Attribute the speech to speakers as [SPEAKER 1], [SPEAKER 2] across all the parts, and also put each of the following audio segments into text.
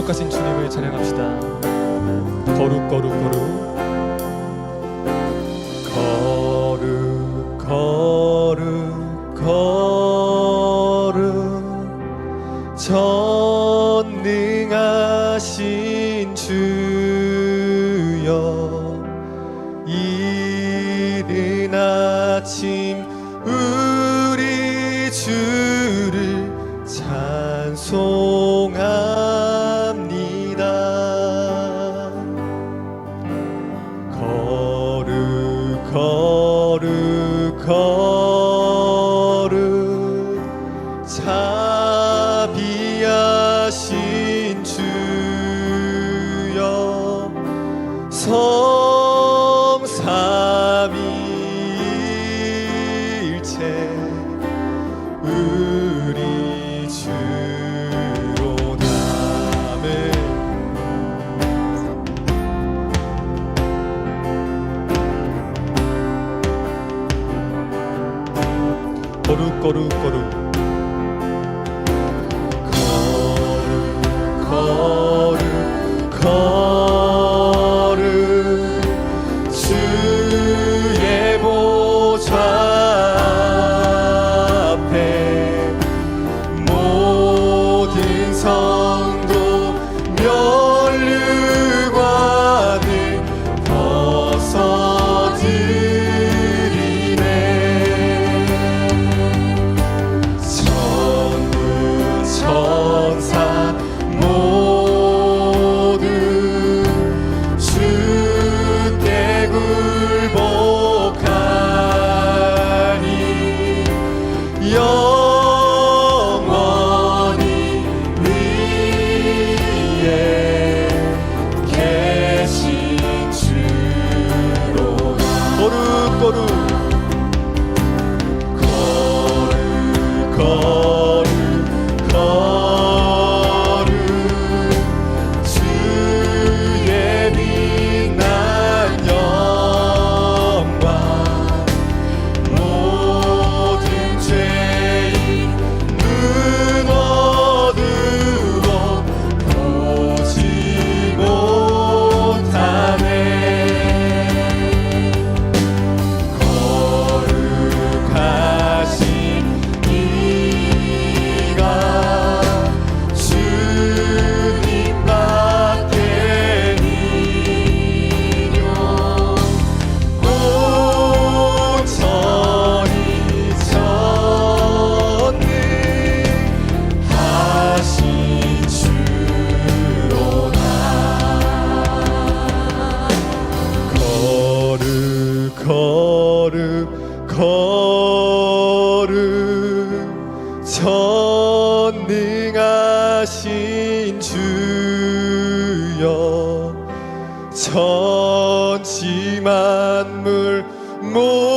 [SPEAKER 1] 거룩하신 주님을 찬양합시다. 거룩 거룩 거룩 거룩 거룩 거룩 전능하신 주여 이른 아침 우리 주 전능하신 주여 천지 만물 모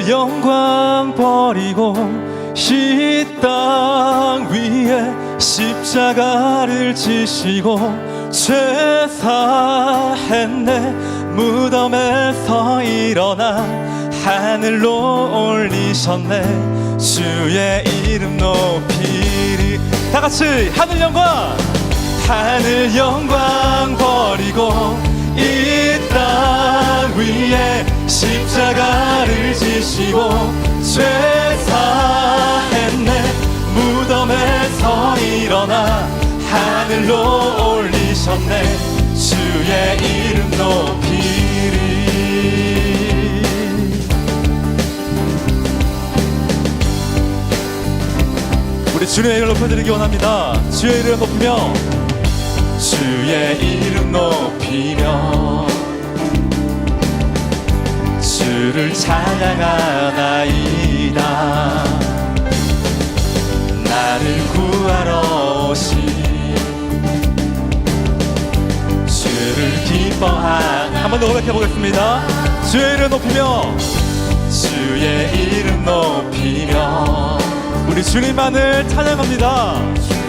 [SPEAKER 1] 늘 영광 버리고 이 땅 위에 십자가를 지시고 죄 사했네. 무덤에서 일어나 하늘로 올리셨네. 주의 이름 높이리. 다 같이 하늘 영광! 하늘 영광 버리고 이 땅 위에 십자가를 지시고 죄 사했네. 무덤에서 일어나 하늘로 올리셨네. 주의 이름 높이리. 우리 주님의 이름 높여드리기 원합니다. 주의 이름 높이며 주의 이름 높이며 주를 찬양하나이다. 나를 구하러 오신 주를 기뻐한 한번 더 고백해 보겠습니다. 주의 이름 높이며 주의 이름 높이며 우리 주님만을 찬양합니다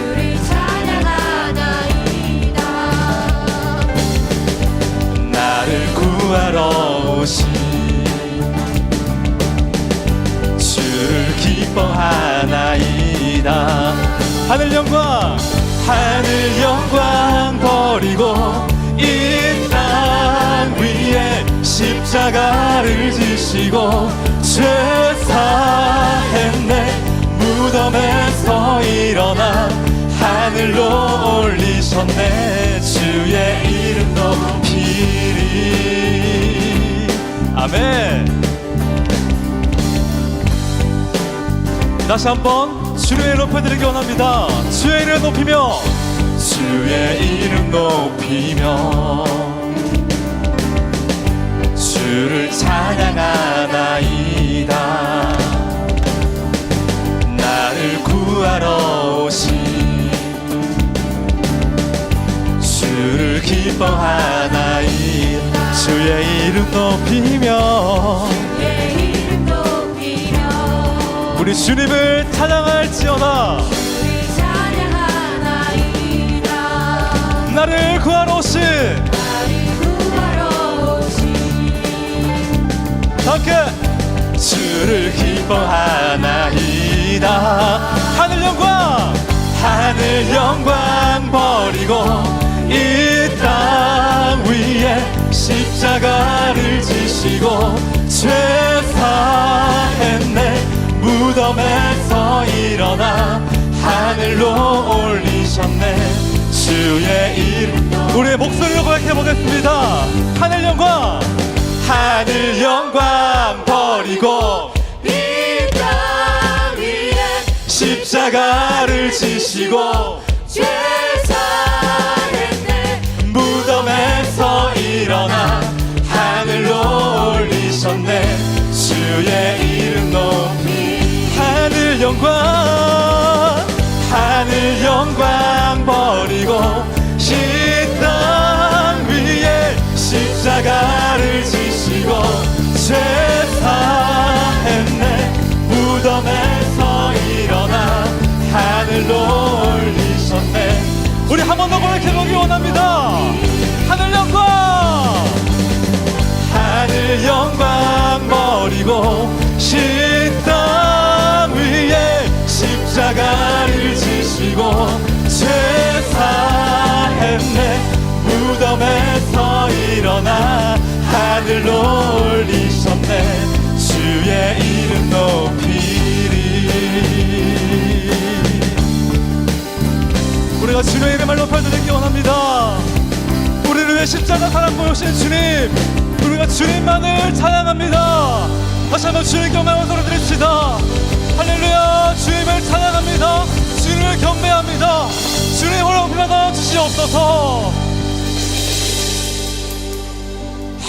[SPEAKER 1] 구하러 오신 주를 기뻐하나이다. 하늘 영광 하늘 영광 버리고 이 땅 위에 십자가를 지시고 죄 사했네. 무덤에서 일어나 하늘로 올리셨네. 주의 이름 높 아멘. 다시 한번 주의 높여드리기 원합니다. 주의 이름 높이며 주의 이름 높이며 주를 찬양하나이다. 나를 구하러 오신 주를 기뻐하나이 주의 이름 높이며 우리 주님을 찬양할지어다. 나를 구하러 오신 함께 주를 기뻐하나이다. 하늘 영광 하늘 영광 버리고 이 땅 위에 십자가를 지시고 죄 사했네. 무덤에서 일어나 하늘로 올리셨네. 주의 이름 우리의 목소리로 고백해 보겠습니다. 하늘 영광 하늘 영광 버리고
[SPEAKER 2] 이 땅 위에
[SPEAKER 1] 십자가를 지시고
[SPEAKER 2] 높이셨네.
[SPEAKER 1] 주의 이름 높이 하늘 영광 하늘 영광 버리고 시땅 위에 십자가를 지시고 죄사했네. 무덤에서 일어나 하늘로 올리셨네. 우리 한 번 더 고백해보기 원합니다. 하늘 영광! 하늘 영광! 버리고 식당 위에 십자가를 지시고 죄 사했네. 무덤에서 일어나 하늘로 올리셨네. 주의 이름 높이리 우리가 주님의 이름을 높여드리기 원합니다. 우리를 위해 십자가 사랑 보여주신 주님 우리가 주님만을 찬양합니다 다시 한번 주님께 영광을 돌려드립시다. 할렐루야 주님을 찬양합니다. 주님을 경배합니다. 주님 호랑비가 나와주시옵소서.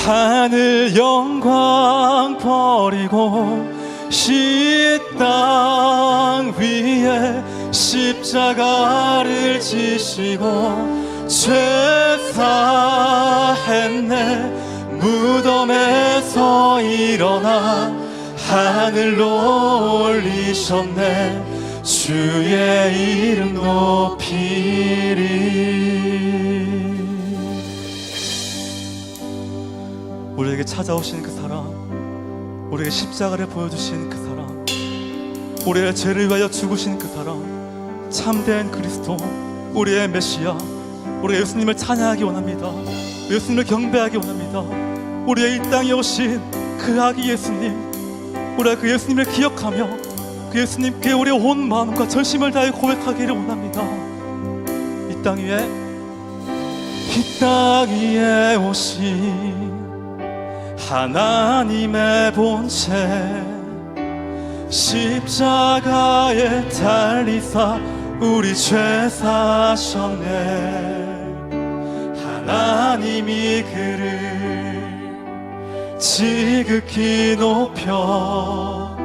[SPEAKER 1] 하늘 영광 버리고 식당 위에 십자가를 지시고 죄 사했네 무덤에서 일어나 하늘로 올리셨네 주의 이름 높이리 우리에게 찾아오신 그 사랑, 우리에게 십자가를 보여주신 그 사랑, 우리의 죄를 위하여 죽으신 그 사랑, 참된 그리스도, 우리의 메시아, 우리 예수님을 찬양하기 원합니다. 예수님을 경배하기 원합니다. 우리의 이 땅에 오신 그 아기 예수님, 우리가 그 예수님을 기억하며 그 예수님께 우리의 온 마음과 전심을 다해 고백하기를 원합니다. 이 땅 위에 이 땅 위에 오신 하나님의 본체 십자가에 달리사 우리 죄 사셨네 하나님이 그를 지극히 높여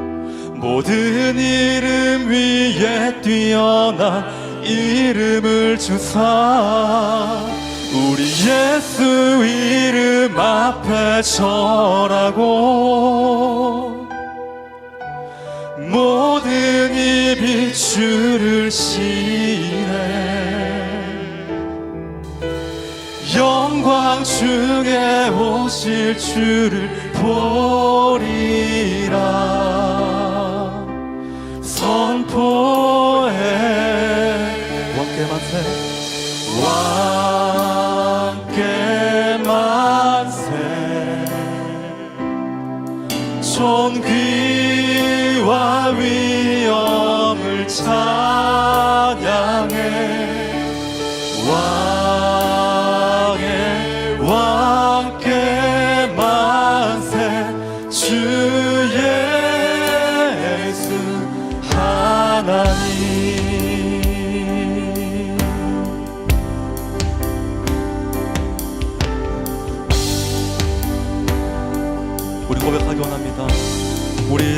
[SPEAKER 1] 모든 이름 위에 뛰어난 이름을 주사 우리 예수 이름 앞에 절하고 모든 입이 주를 시해 영광 중에 오실 주를 보리라. 선포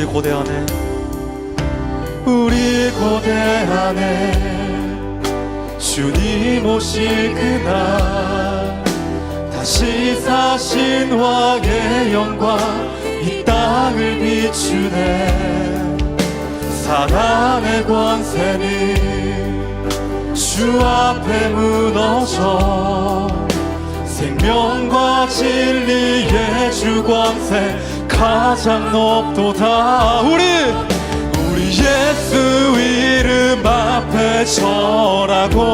[SPEAKER 1] 고대 안에 우리 고대 안에 주님 오실 그날 다시 사신 왕의 영광 이 땅을 비추네. 사랑의 권세는 주 앞에 무너져 생명과 진리의 주광세 가장 높도다 우리 우리 예수 이름 앞에 절하고.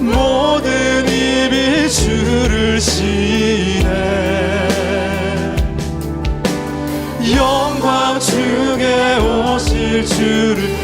[SPEAKER 1] 모든 입이 주를 시네. 영광 중에 오실 주를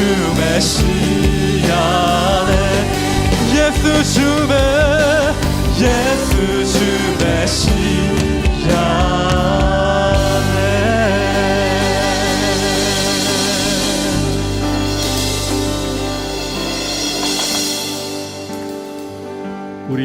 [SPEAKER 1] 주메